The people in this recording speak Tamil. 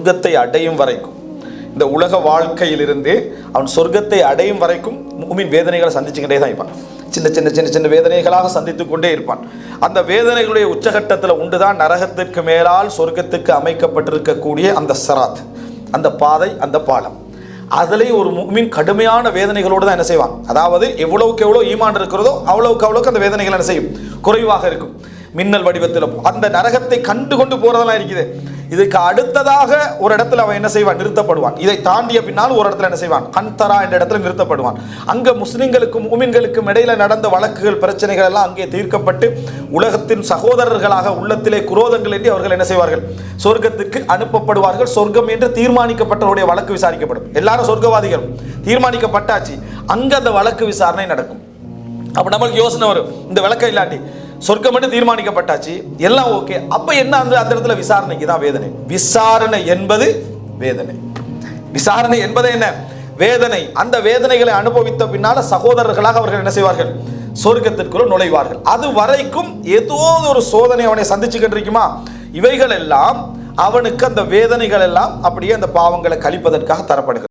சொர்க்கத்தை அடையும் வரைக்கும் இந்த உலக வாழ்க்கையிலிருந்து அவன் சொர்க்கத்தை அடையும் வரைக்கும் மூமின் வேதனைகளை சந்திச்சுக்கிட்டே தான் இருப்பான். சின்ன சின்ன சின்ன சின்ன வேதனைகளாக சந்தித்து கொண்டே இருப்பான். அந்த வேதனைகளுடைய உச்சகட்டத்தில் உண்டுதான் நரகத்திற்கு மேலால் சொர்க்கத்துக்கு அமைக்கப்பட்டிருக்கக்கூடிய அந்த சராத் அந்த பாதை அந்த பாலம். அதுலேயும் ஒரு முக்மின் கடுமையான வேதனைகளோடு தான் என்ன செய்வான்? அதாவது எவ்வளவுக்கு எவ்வளோ ஈமான் இருக்கிறதோ அவ்வளவுக்கு அவ்வளோக்கு அந்த வேதனைகள் என்ன செய்யும்? குறைவாக இருக்கும். மின்னல் வடிவத்தில் அந்த நரகத்தை கண்டு கொண்டு போகிறதெல்லாம் இருக்குது. இதுக்கு அடுத்ததாக ஒரு இடத்துல அவன் என்ன செய்வான்? நிறுத்தப்படுவான். இதை தாண்டிய பின்னால் ஒரு இடத்துல என்ன செய்வான்? கண்தரா என்ற இடத்துல நிறுத்தப்படுவான். அங்க முஸ்லிம்களுக்கும் உமின்களுக்கும் இடையில நடந்த வழக்குகள் பிரச்சனைகள் எல்லாம் அங்கே தீர்க்கப்பட்டு உலகத்தின் சகோதரர்களாக உள்ளத்திலே குரோதங்கள் என்று அவர்கள் என்ன செய்வார்கள்? சொர்க்கத்துக்கு அனுப்பப்படுவார்கள். சொர்க்கம் என்று தீர்மானிக்கப்பட்டவருடைய வழக்கு விசாரிக்கப்படும். எல்லாரும் சொர்க்கவாதிகள். தீர்மானிக்கப்பட்டாச்சு. அங்க அந்த வழக்கு விசாரணை நடக்கும். அப்ப நம்மளுக்கு யோசனை வரும். இந்த விளக்கம் இல்லாட்டி. சொர்க்கம் மட்டும் தீர்மானிக்கப்பட்டாச்சு. எல்லாம் ஓகே அப்ப என்ன அந்த அந்த இடத்துல விசாரணைக்கு தான் வேதனை. விசாரணை என்பது வேதனை. விசாரணை என்பது என்ன? வேதனை. அந்த வேதனைகளை அனுபவித்த பின்னால சகோதரர்களாக அவர்கள் என்ன செய்வார்கள்? சொர்க்கத்திற்குள் நுழைவார்கள். அது வரைக்கும் ஏதோ ஒரு சோதனை அவனை சந்திச்சுக்கிட்டு இருக்குமா இவைகள் எல்லாம் அவனுக்கு அந்த வேதனைகள் எல்லாம் அப்படியே அந்த பாவங்களை கழிப்பதற்காக தரப்படுகிறது.